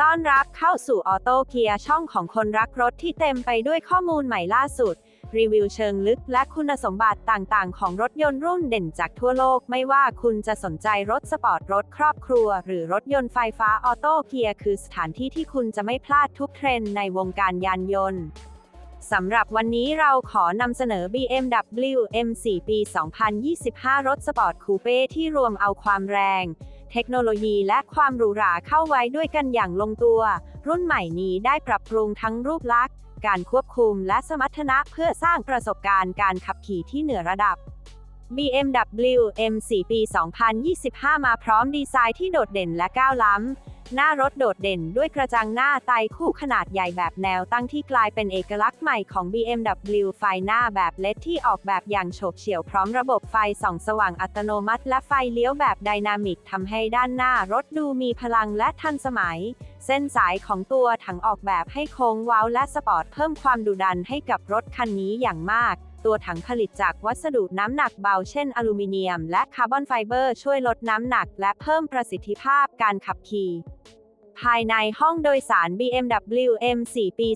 ต้อนรับเข้าสู่ออโต้เกียร์ช่องของคนรักรถที่เต็มไปด้วยข้อมูลใหม่ล่าสุด รีวิวเชิงลึกและคุณสมบัติต่างๆ ของรถยนต์รุ่นเด่นจากทั่วโลก ไม่ว่าคุณจะสนใจรถสปอร์ตรถครอบครัว หรือรถยนต์ไฟฟ้าออโต้เกียร์คือสถานที่ที่คุณจะไม่พลาดทุกเทรนด์ในวงการยานยนต์สำหรับวันนี้เราขอนำเสนอ BMW M4 ปี 2025 รถสปอร์ตคูเป้ที่รวมเอาความแรง เทคโนโลยีและความหรูหราเข้าไว้ด้วยกันอย่างลงตัว รุ่นใหม่นี้ได้ปรับปรุงทั้งรูปลักษณ์ การควบคุมและสมรรถนะเพื่อสร้างประสบการณ์การขับขี่ที่เหนือระดับ BMW M4 ปี 2025 มาพร้อมดีไซน์ที่โดดเด่นและก้าวล้ำ หน้ารถโดดเด่นด้วยกระจังหน้าไตคู่ขนาดใหญ่แบบแนวตั้งที่กลายเป็นเอกลักษณ์ใหม่ของ BMW ไฟหน้าแบบเลดที่ออกแบบอย่างโฉบเฉี่ยวพร้อมระบบไฟส่องสว่างอัตโนมัติ และไฟเลี้ยวแบบไดนามิกทำให้ด้านหน้ารถดูมีพลังและทันสมัย เส้นสายของตัวถังออกแบบให้โค้งเว้าและสปอร์ตเพิ่มความดุดันให้กับรถคันนี้อย่างมาก ตัวถังผลิตจากวัสดุน้ำหนักเบาเช่น อลูมิเนียม และคาร์บอนไฟเบอร์ช่วยลดน้ำหนัก และเพิ่มประสิทธิภาพการขับขี่ภายในห้องโดยสาร BMW M4 ปี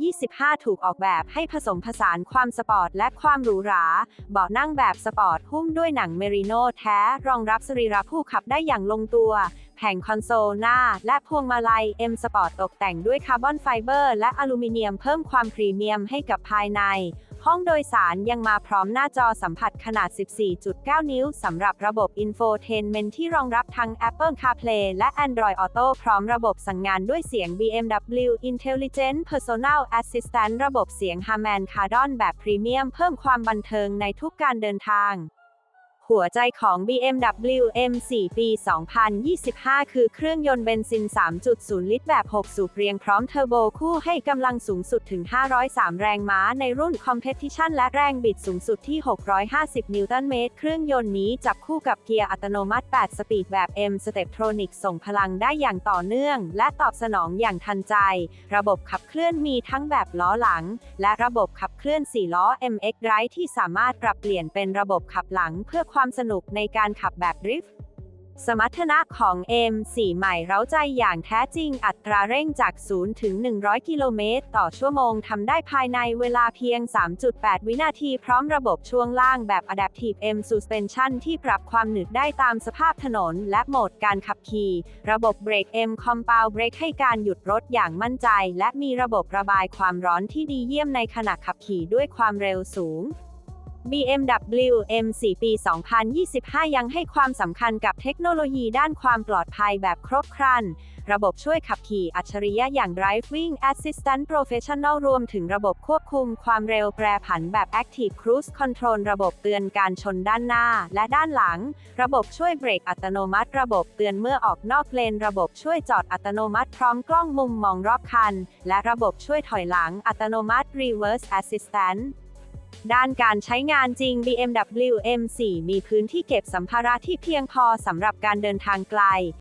2025 ถูกออกแบบให้ผสมผสานความสปอร์ตและความหรูหรา เบาะนั่งแบบสปอร์ตหุ้มด้วยหนังเมริโนแท้ รองรับสรีระผู้ขับได้อย่างลงตัว แผงคอนโซลหน้า และพวงมาลัย M Sport ตกแต่งด้วยคาร์บอนไฟเบอร์และอลูมิเนียมเพิ่มความพรีเมียมให้กับภายใน ห้องโดยสารยังมาพร้อมหน้าจอสัมผัสขนาด 14.9 นิ้วสำหรับระบบ Infotainment ที่รองรับทั้ง Apple CarPlay และ Android Auto พร้อมระบบสั่งงานด้วยเสียง BMW Intelligent Personal Assistant ระบบเสียง Harman Kardon แบบพรีเมียมเพิ่มความบันเทิงในทุกการเดินทาง หัวใจของ BMW M4 ปี 2025 คือเครื่องยนต์เบนซิน 3.0 ลิตรแบบ 6 สูบเรียงพร้อมเทอร์โบคู่ให้กำลังสูงสุดถึง 503 แรงม้าในรุ่น Competition และแรงบิดสูงสุดที่ 650 นิวตันเมตร เครื่องยนต์นี้จับคู่กับเกียร์อัตโนมัติ 8 สปีดแบบ M Steptronic ส่งพลังได้อย่างต่อเนื่อง และตอบสนองอย่างทันใจ ระบบขับเคลื่อนมีทั้งแบบล้อหลัง และระบบขับเคลื่อน 4 ล้อ MX Drive ที่สามารถปรับเปลี่ยนเป็นระบบขับหลังเพื่อความความสนุกในการขับแบบดริฟต์ สมรรถนะของ M4 ใหม่เร้าใจอย่างแท้จริงอัตราเร่งจาก 0 ถึง 100 กิโลเมตรต่อชั่วโมงทำได้ภายในเวลาเพียง 3.8 วินาทีพร้อมระบบช่วงล่างแบบ Adaptive M Suspension ที่ปรับความหนืดได้ตามสภาพถนน และโหมดการขับขี่ ระบบเบรก M Compound Brake ให้การหยุดรถอย่างมั่นใจ และมีระบบระบายความร้อนที่ดีเยี่ยมในขณะขับขี่ด้วยความเร็วสูง BMW M4 ปี 2025 ยังให้ความสำคัญกับเทคโนโลยีด้านความปลอดภัยแบบครบครัน ระบบช่วยขับขี่อัจฉริยะอย่าง Driving Assistant Professional รวมถึงระบบควบคุมความเร็วแปรผันแบบ Active Cruise Control ระบบเตือนการชนด้านหน้าและด้านหลัง ระบบช่วยเบรกอัตโนมัติ ระบบเตือนเมื่อออกนอกเลน ระบบช่วยจอดอัตโนมัติพร้อมกล้องมุมมองรอบคัน และระบบช่วยถอยหลังอัตโนมัติ Reverse Assistant ด้านการใช้งานจริง BMW M4 มีพื้นที่เก็บสัมภาระที่เพียงพอสำหรับการเดินทางไกล